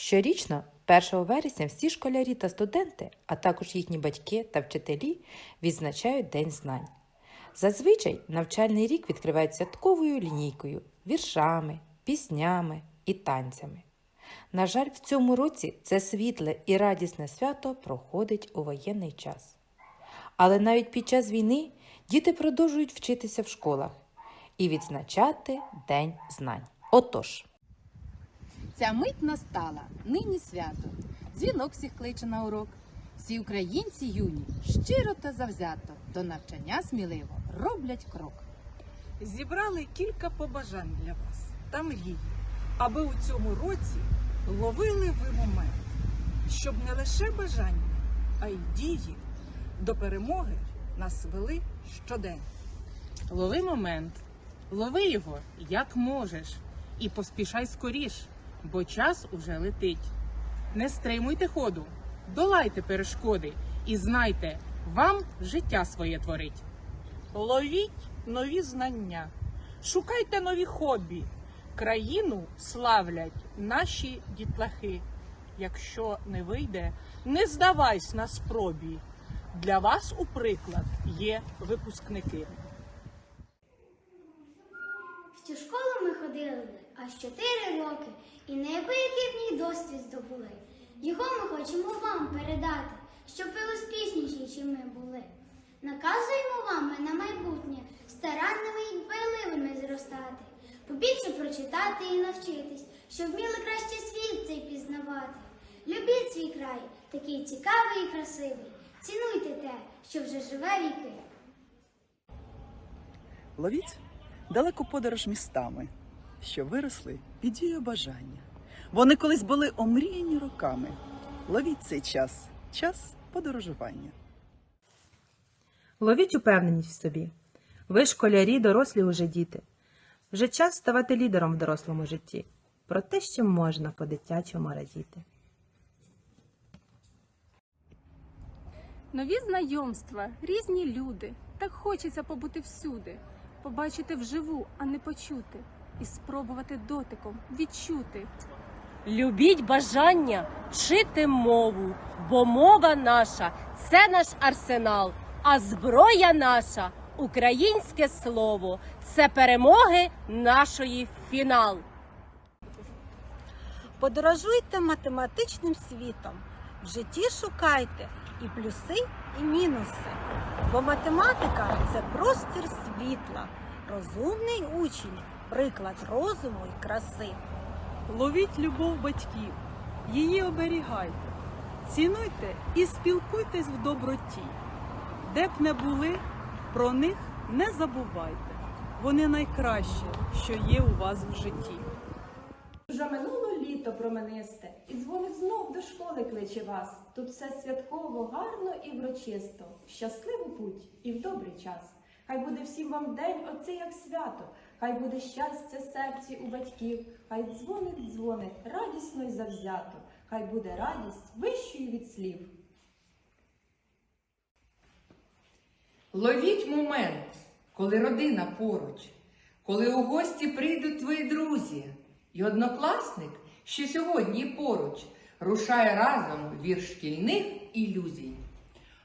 Щорічно, 1 вересня, всі школярі та студенти, а також їхні батьки та вчителі відзначають День знань. Зазвичай навчальний рік відкривають святковою лінійкою, віршами, піснями і танцями. На жаль, в цьому році це світле і радісне свято проходить у воєнний час. Але навіть під час війни діти продовжують вчитися в школах і відзначати День знань. Отож. Ця мить настала, нині свято. Дзвінок всіх кличе на урок. Всі українці юні, щиро та завзято, до навчання сміливо роблять крок. Зібрали кілька побажань для вас та мрії, аби у цьому році ловили ви момент, щоб не лише бажання, а й дії до перемоги нас вели щодень. Лови момент, лови його як можеш, і поспішай скоріш, бо час уже летить. Не стримуйте ходу, долайте перешкоди і знайте, вам життя своє творить. Ловіть нові знання, шукайте нові хобі. Країну славлять наші дітлахи. Якщо не вийде, не здавайся на спробі. Для вас у приклад є випускники. В цю школу ми ходили аж чотири роки і неабиякий в ній досвід здобули. Його ми хочемо вам передати, щоб ви успішніші, чим ми були. Наказуємо вам ми на майбутнє старанними і дбайливими зростати, побільше прочитати і навчитись, щоб вміли краще світ цей пізнавати. Любіть свій край, такий цікавий і красивий. Цінуйте те, що вже живе віки. Ловіть далеку подорож містами, що виросли під дією бажання. Вони колись були омріяні роками. Ловіть цей час, час подорожування. Ловіть упевненість в собі. Ви школярі, дорослі уже діти. Вже час ставати лідером в дорослому житті. Про те, що можна по-дитячому радіти. Нові знайомства, різні люди. Так хочеться побути всюди, побачити вживу, а не почути, і спробувати дотиком відчути. Любіть бажання вчити мову, бо мова наша це наш арсенал, а зброя наша українське слово. Це перемоги нашої фінал. Подорожуйте математичним світом. В житті шукайте і плюси, і мінуси. Бо математика це простір світла, розумний учень, приклад розуму і краси. Ловіть любов батьків, її оберігайте, цінуйте і спілкуйтесь в доброті. Де б не були, про них не забувайте. Вони найкраще, що є у вас в житті. Вже минуло літо променисте, і дзвоник знов до школи кличе вас. Тут все святково, гарно і врочисто, в щасливу путь і в добрий час. Хай буде всім вам день оцей як свято, хай буде щастя серці у батьків, хай дзвоник дзвонить радісно й завзято, хай буде радість вищою від слів. Ловіть момент, коли родина поруч, коли у гості прийдуть твої друзі, і однокласник, що сьогодні поруч, рушає разом вір шкільних ілюзій.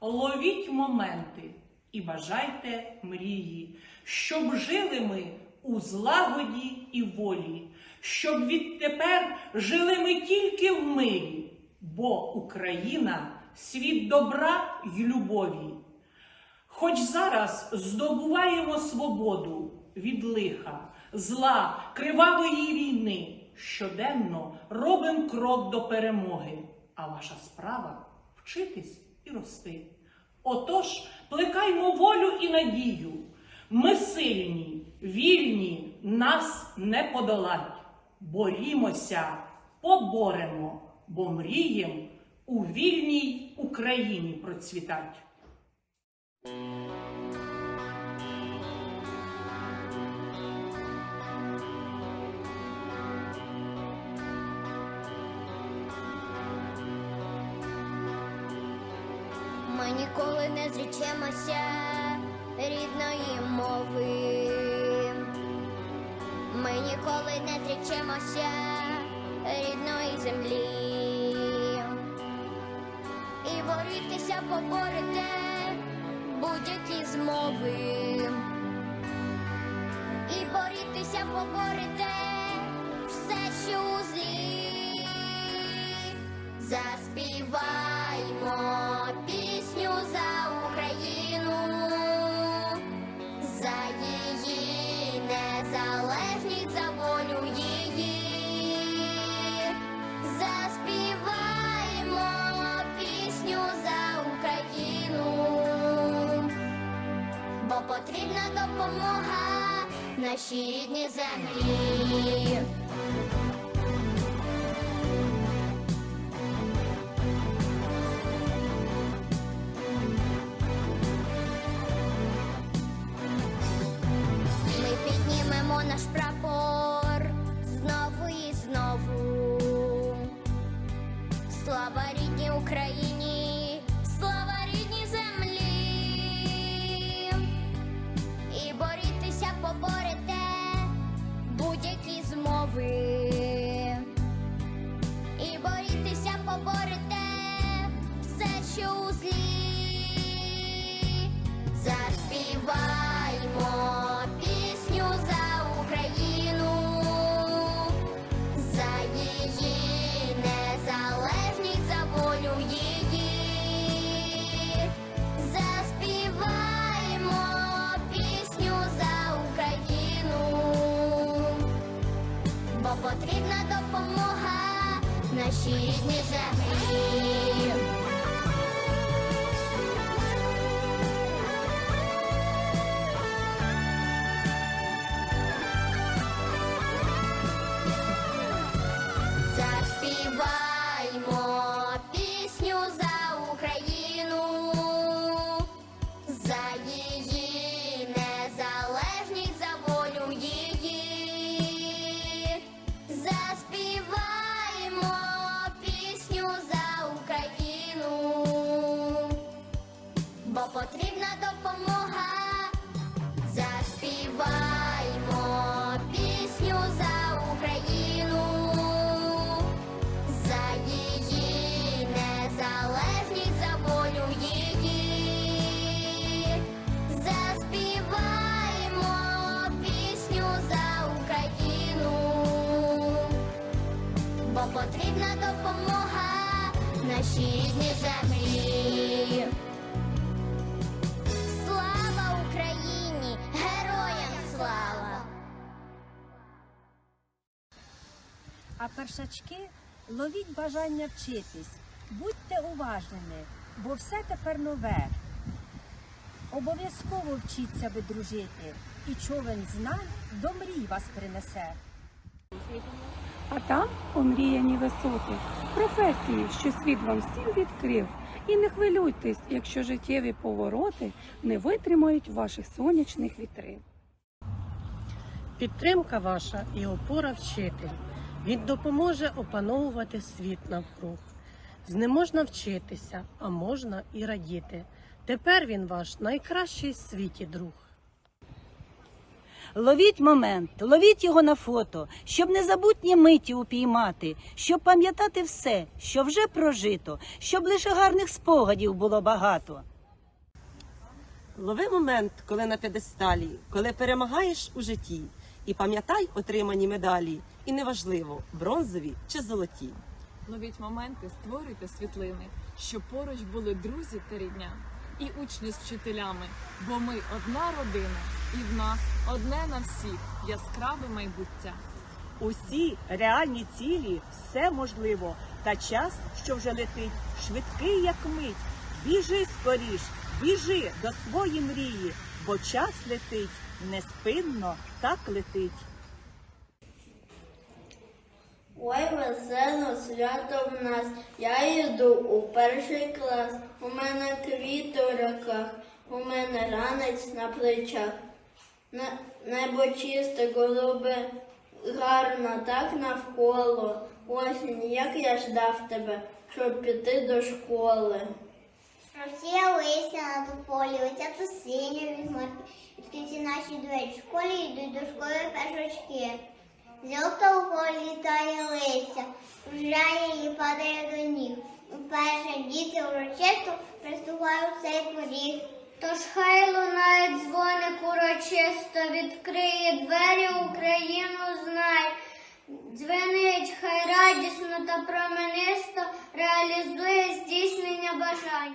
Ловіть моменти і бажайте мрії, щоб жили ми у злагоді і волі, щоб відтепер жили ми тільки в мирі, бо Україна світ добра й любові. Хоч зараз здобуваємо свободу від лиха, зла, кривавої війни, щоденно робимо крок до перемоги, а ваша справа вчитись і рости. Отож, плекаймо волю і надію. Ми сильні, вільні, нас не подолать. Борімося, поборемо, бо мрієм у вільній Україні процвітать. ніколи не зречемося рідної землі, і борітися поборете будь-які змови, і борітися поборете все, що у злі. Заспіваймо. Нашій рідній землі. Рідній землі. Нашій землі. Слава Україні! Героям слава! А першачки ловіть бажання вчитись, будьте уважними, бо все тепер нове. Обов'язково вчіться ви дружити, і човен знань до мрій вас принесе. А там омріяні висоти, професії, що світ вам всім відкрив. І не хвилюйтесь, якщо життєві повороти не витримають ваших сонячних вітрил. Підтримка ваша і опора вчитель. Він допоможе опановувати світ навкруг. З ним можна вчитися, а можна і радіти. Тепер він ваш найкращий в світі друг. Ловіть момент, ловіть його на фото, щоб незабутні миті упіймати, щоб пам'ятати все, що вже прожито, щоб лише гарних спогадів було багато. Лови момент, коли на п'єдесталі, коли перемагаєш у житті. І пам'ятай отримані медалі, і неважливо, бронзові чи золоті. Ловіть моменти, створюйте світлини, щоб поруч були друзі та рідня, і учні з вчителями, бо ми одна родина, і в нас одне на всіх яскраве майбуття. Усі реальні цілі, все можливо, та час, що вже летить, швидкий, як мить. Біжи скоріш, біжи до своєї мрії, бо час летить неспинно, так летить. Ой, весело свято в нас. Я йду у перший клас. У мене квіти у руках, у мене ранець на плечах. Не- Небо чисте, голубе, гарно так навколо. Осінь, як я ждав тебе, щоб піти до школи. Всі листя на полі, оця синя візьмуть. Відкриті наші двері в школі йдуть до школи першочки. Золотого літає листя, кружляє і падає до ніг. Уперше діти урочисто приступаю в цей поріг. Тож хай лунає дзвоник урочисто, відкриє двері Україну знай. Дзвенить хай радісно та променисто реалізує здійснення бажань.